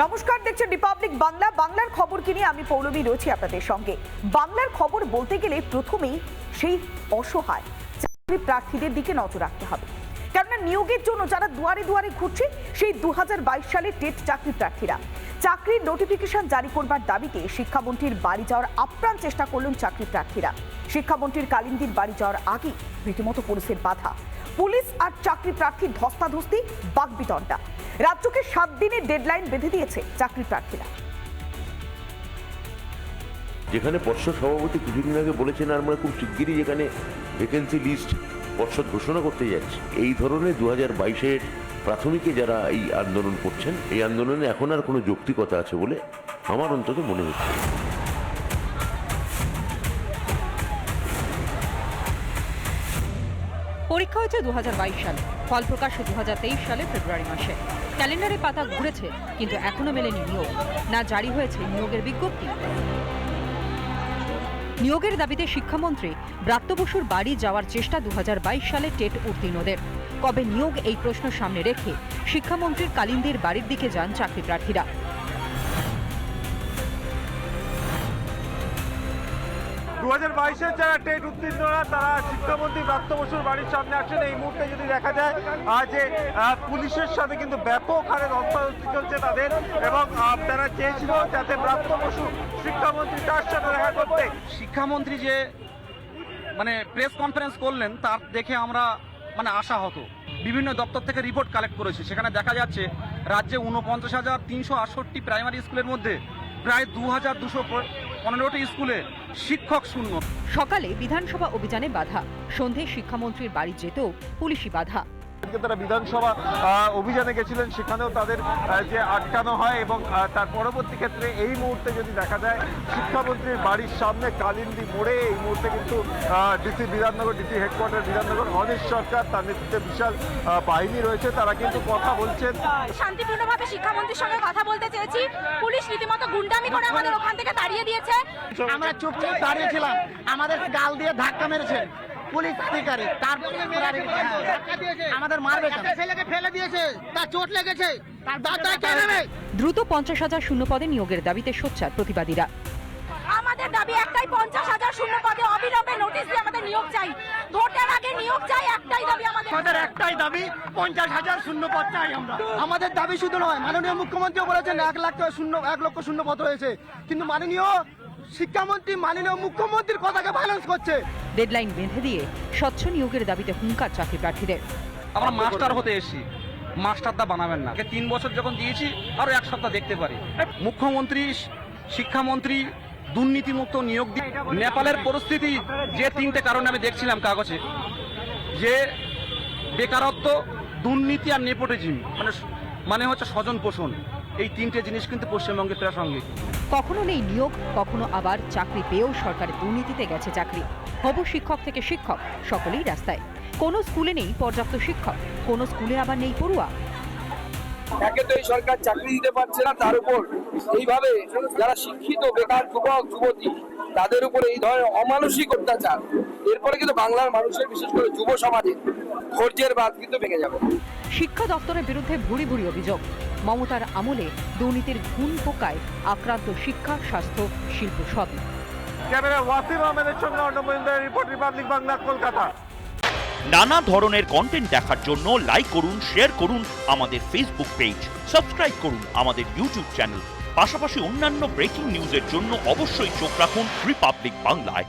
নমস্কার, দেখছেন রিপাবলিক বাংলা। বাংলার খবর কিনে আমি পৌলমী রয়েছি আপনাদের সঙ্গে। বাংলার খবর বলতে গেলে প্রথমেই সেই অসহায়। চাকরি প্রার্থীদের দিকে নজর রাখতে হবে। কেননা নিয়োগের জন্য যারা দুয়ারে দুয়ারে ঘুরছে, সেই দু সালে টেট চাকরি প্রার্থীরা। চাকরির নোটিফিকেশন জারি করবার দাবিতে শিক্ষামন্ত্রীর বাড়ি যাওয়ার আপ্রাণ চেষ্টা করলেন চাকরি প্রার্থীরা। শিক্ষামন্ত্রীর কালিন্দির বাড়ি যাওয়ার আগে রীতিমতো পুলিশের বাধা। পুলিশ আর চাকরি প্রার্থীর ধস্তাধস্তি, বাগবিতণ্ডা। রাজ্যকে সাত দিনের ডেডলাইন বেঁধে দিয়েছে চাকরি প্রার্থীরা। যেখানে পর্ষদ সভাপতি কিছুদিন আগে বলেছেন আর আমরা খুব শিগগিরই যেখানে ভ্যাকেন্সি লিস্ট পর্ষদ ঘোষণা করতে যাচ্ছে এই ধরনের দু হাজার বাইশের প্রাথমিকে যারা এই আন্দোলন করছেন এই আন্দোলনে এখন আর কোনো যৌক্তিকতা আছে বলে আমার অন্তত মনে হচ্ছে। পরীক্ষা হয়েছে দু সালে। ফল প্রকাশ দু সালে ফেব্রুয়ারি মাসে। ক্যালেন্ডারে পাতা ঘুরেছে, কিন্তু এখনও মেলেনি নিয়োগ। না জারি হয়েছে নিয়োগের বিজ্ঞপ্তি। নিয়োগের দাবিতে শিক্ষামন্ত্রী ব্রাত্য বসুর বাড়ি যাওয়ার চেষ্টা দু হাজার বাইশ সালে টেট উত্তীর্ণদের। কবে নিয়োগ এই প্রশ্ন সামনে রেখে শিক্ষামন্ত্রীর কালিন্দির বাড়ির দিকে যান চাকরি দু হাজার বাইশের যারা টেট উত্তীর্ণরা, তারা শিক্ষামন্ত্রী ব্রাত্য বসুর বাড়ির সামনে আসছেন এই মুহূর্তে যদি দেখা যায় যে পুলিশের সাথে কিন্তু ব্যাপক হারে ধস্তাধস্তি চলছে তাদের এবং তারা চেয়েছিল যাতে ব্রাত্য বসু শিক্ষামন্ত্রী তার সাথে দেখা করতে। শিক্ষামন্ত্রী যে মানে প্রেস কনফারেন্স করলেন, তার দেখে আমরা মানে আশা হতো বিভিন্ন দপ্তর থেকে রিপোর্ট কালেক্ট করেছি। সেখানে দেখা যাচ্ছে, রাজ্যে উনপঞ্চাশ হাজার তিনশো আটষট্টি প্রাইমারি স্কুলের মধ্যে প্রায় দু হাজার দুশো পনেরোটি স্কুলে শিক্ষক শূন্য। সকালে বিধানসভা অভিযানে বাধা। সন্ধে শিক্ষামন্ত্রীর বাড়ি যেতেও পুলিশি বাধা। তারা বিধানসভা অভিযানে গেছিলেন। সেখানেও তাদের যে আটকানো হয় এবং তার পরবর্তী ক্ষেত্রে এই মুহূর্তে যদি দেখা যায় শিক্ষামন্ত্রীর বাড়ির সামনে কালিন্দি মোড়ে এই মুহূর্তে কিন্তু DC Bidhannagar DC headquarter Bidhannagar Anish Sarkar তার নেতৃত্বে বিশাল বাহিনী রয়েছে। তারা কিন্তু কথা বলছেন। শান্তিপূর্ণভাবে শিক্ষামন্ত্রীর সঙ্গে কথা বলতে চেয়েছি। পুলিশ রীতিমতো গুন্ডামি করে আমাদের ওখান থেকে তাড়িয়ে দিয়েছে। আমরা চুপচাপ দাঁড়িয়েছিলাম। আমাদের গাল দিয়ে ধাক্কা মেরেছে। পুলিশ আধিকারিক তারপরে আমাদের মারবে ছেলেকে ফেলে দিয়েছে তার চোট লেগেছে তার দাঁড় কে নেবে? দ্রুত পঞ্চাশ হাজার শূন্য পদে নিয়োগের দাবিতে সোচ্চার প্রতিবাদীরা। আমাদের দাবি একটাই পঞ্চাশ হাজার শূন্য পদে অবিলম্বে নোটিশ দিয়ে আমাদের নিয়োগ চাই। ভোটের আগে নিয়োগ চাই একটাই দাবি আমাদের। আমাদের একটাই দাবি পঞ্চাশ হাজার শূন্য পদ চাই আমরা। আমাদের দাবি শুধু নয় মাননীয় মুখ্যমন্ত্রী বলেছেন এক লাখ শূন্য এক লক্ষ শূন্য পদ হয়েছে। কিন্তু মাননীয় শিক্ষামন্ত্রী মাননীয় মুখ্যমন্ত্রীর কথাকে ব্যালেন্স করছে। ডেডলাইন বেঁধে দিয়ে স্বচ্ছ নিয়োগের দাবিতে হুঙ্কার চাকরি প্রার্থীদের। আমরা মাস্টার হতে এসেছি। মাস্টারদা বানাবেন না। আগে তিন বছর যখন দিয়েছি আরও এক সপ্তাহ দেখতে পারি। মুখ্যমন্ত্রী শিক্ষামন্ত্রী দুর্নীতিমুক্ত নিয়োগ দিয়ে নেপালের পরিস্থিতি যে তিনটে কারণে আমি দেখছিলাম কাগজে যে বেকারত্ব দুর্নীতি আর নেপোটিজম মানে মানে হচ্ছে স্বজন পোষণ। এই তিনটে জিনিস কিন্তু পশ্চিমবঙ্গে প্রাসঙ্গিক কখনো নেই নিয়োগ কখনো আবার চাকরি পেয়েও সরকারের দুর্নীতিতে গেছে চাকরি। হবু শিক্ষক থেকে শিক্ষক সকলেই রাস্তায়। কোনো স্কুলে নেই পর্যাপ্ত শিক্ষক কোনো স্কুলে আবার নেই পড়ুয়া। একে তো এই সরকার চাকরি দিতে পারছে না তার উপর এইভাবে যারা শিক্ষিত বেকার যুবক যুবতী তাদের উপরে এই ধরনের অমানসিক অত্যাচার। এরপরে কিন্তু বাংলার মানুষের বিশেষ করে যুব সমাজে ধৈর্যের বাদ কিন্তু ভেঙে যাবে। শিক্ষা দপ্তরের বিরুদ্ধে ভুরি ভুরি অভিযোগ। মমতার আমলে দুর্নীতির ঘুণ পোকায় আক্রান্ত শিক্ষা স্বাস্থ্য শিল্প সবই ক্যামেরা ওয়াসিম আহমেদের সঙ্গে রিপোর্ট রিপাবলিক বাংলা কলকাতা। নানা ধরনের কন্টেন্ট দেখার জন্য লাইক করুন শেয়ার করুন আমাদের ফেসবুক পেজ সাবস্ক্রাইব করুন আমাদের ইউটিউব চ্যানেল পাশাপাশি অন্যান্য ব্রেকিং নিউজের জন্য অবশ্যই চোখ রাখুন রিপাবলিক বাংলায়